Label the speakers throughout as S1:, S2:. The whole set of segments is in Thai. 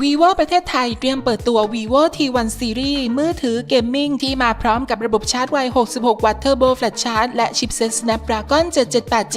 S1: vivo ประเทศไทยเตรียมเปิดตัว vivo T1 Series มือถือเกมมิ่งที่มาพร้อมกับระบบชาร์จไว 66 วัตต์ Turbo Flash Charge และชิปเซ็ต Snapdragon 778G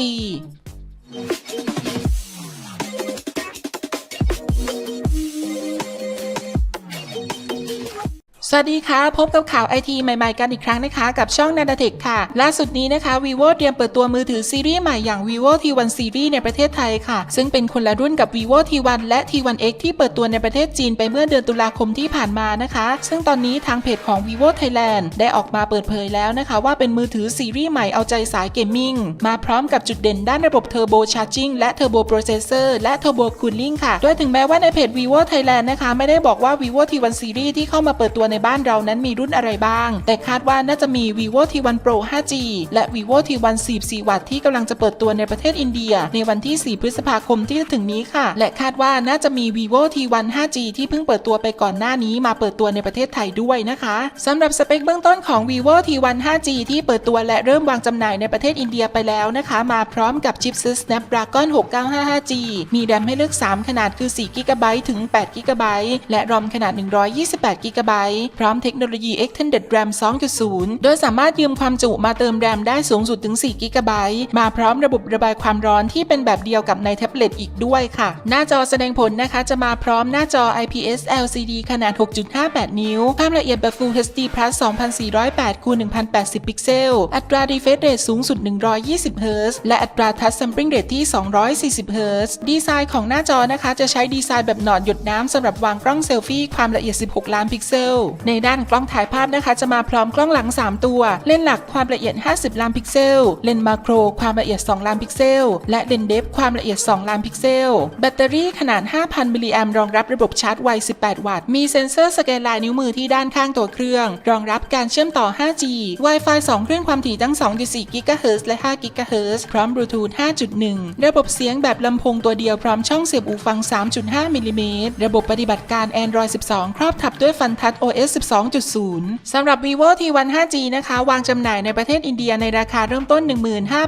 S1: สวัสดีค่ะ พบกับข่าวไอทีใหม่ ๆ กันอีกครั้งนะคะ กับช่องนาดาเทคค่ะ ล่าสุดนี้นะคะ vivo เตรียมเปิดตัวมือถือซีรีส์ใหม่อย่าง vivo T1 Series ในประเทศไทยค่ะ ซึ่งเป็นคนละรุ่นกับ vivo T1 และ T1X ที่เปิดตัวในประเทศจีนไปเมื่อเดือนตุลาคมที่ผ่านมานะคะ ซึ่งตอนนี้ทางเพจของ vivo Thailand ได้ออกมาเปิดเผยแล้วนะคะ ว่าเป็นมือถือซีรีส์ใหม่เอาใจสายเกมมิ่งมาพร้อมกับจุดเด่นด้านระบบ Turbo Charging และ Turbo Processor และ Turbo Cooling ค่ะโดยถึงแม้ว่าในเพจ vivo Thailand นะคะไม่ได้บอกว่า vivo T1 Series ที่เข้ามาเปิดตัวในบ้านเรานั้นมีรุ่นอะไรบ้าง แต่คาดว่าน่าจะมี vivo T1 Pro 5G และ vivo T1 44วัตต์ที่กำลังจะเปิดตัวในประเทศอินเดีย ในวันที่ 4 พฤษภาคมที่จะถึงนี้ค่ะ และคาดว่าน่าจะมี vivo T1 5G ที่เพิ่งเปิดตัวไปก่อนหน้านี้มาเปิดตัวในประเทศไทยด้วยนะคะสำหรับสเปคเบื้องต้นของ vivo T1 5G ที่เปิดตัวและเริ่มวางจำหน่ายในประเทศอินเดียไปแล้วนะคะ มาพร้อมกับชิปซ็ต Snapdragon 6955G มีแรมให้เลือก 3 ขนาดคือ4 g b ถึง8 g b และรอมขนาด 128 g b พร้อมเทคโนโลยี Extended RAM 2.0 โดยสามารถยืมความจุมาเติมแรมได้สูงสุดถึง4 g b มาพร้อมระบบระบายความร้อนที่เป็นแบบเดียวกับในแท็บเล็ตอีกด้วยค่ะ หน้าจอแสดงผลนะคะจะมาพร้อมหน้าจอ IPS LCD ขนาด 6.58 นิ้ว ความละเอียดแบบ Full HD Plus 2408คูณ1080 พิกเซล อัตรา refresh rate สูงสุด 120 Hz และอัตรา touch sampling rate ที่ 240 Hz ดีไซน์ของหน้าจอนะคะจะใช้ดีไซน์แบบหนอนหยดน้ำสำหรับวางกล้องเซลฟี่ความละเอียด 16 ล้านพิกเซลในด้านกล้องถ่ายภาพนะคะ จะมาพร้อมกล้องหลัง 3 ตัว เลนส์หลักความละเอียด 50 ล้านพิกเซล เลนส์มาโคร ความละเอียด 2 ล้านพิกเซล และเลนส์เดฟความละเอียด 2 ล้านพิกเซล แบตเตอรี่ขนาด 5,000 มิลลิแอมรองรับระบบชาร์จไว 18 วัตต์ มีเซ็นเซอร์สแกนลายนิ้วมือที่ด้านข้างตัวเครื่อง รองรับการเชื่อมต่อ 5G Wi-Fi 2คลื่นความถี่ทั้ง 2.4 GHz และ5 GHz พร้อมบลูทูธ 5.1 ระบบเสียงแบบลำโพงตัวเดียวพร้อมช่องเสียบหูฟัง 3.5 มิลลิเมตร ระบบปฏิบัติการ Android 12 ครอบทับด้วยฟันทัช OS 12.0 สำหรับ vivo T1 5G นะคะ วางจำหน่ายในประเทศอินเดียในราคาเริ่มต้น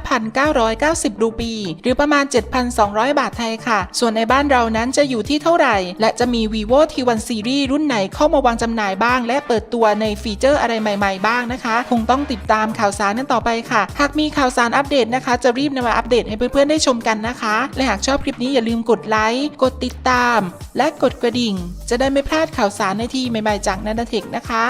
S1: 15,990 รูปี หรือประมาณ 7,200 บาทไทยค่ะ ส่วนในบ้านเรานั้นจะอยู่ที่เท่าไหร่ และจะมี vivo T1 Series รุ่นไหนเข้ามาวางจำหน่ายบ้าง และเปิดตัวในฟีเจอร์อะไรใหม่ ๆ บ้างนะคะ คงต้องติดตามข่าวสารนั้นต่อไปค่ะ หากมีข่าวสารอัปเดตนะคะ จะรีบนำมาอัปเดตให้เพื่อนๆได้ชมกันนะคะ และหากชอบคลิปนี้อย่าลืมกดไลค์ กดติดตาม และกดกระดิ่ง จะได้ไม่พลาดข่าวสารในที่ใหม่ๆจากนันาทิกนะคะ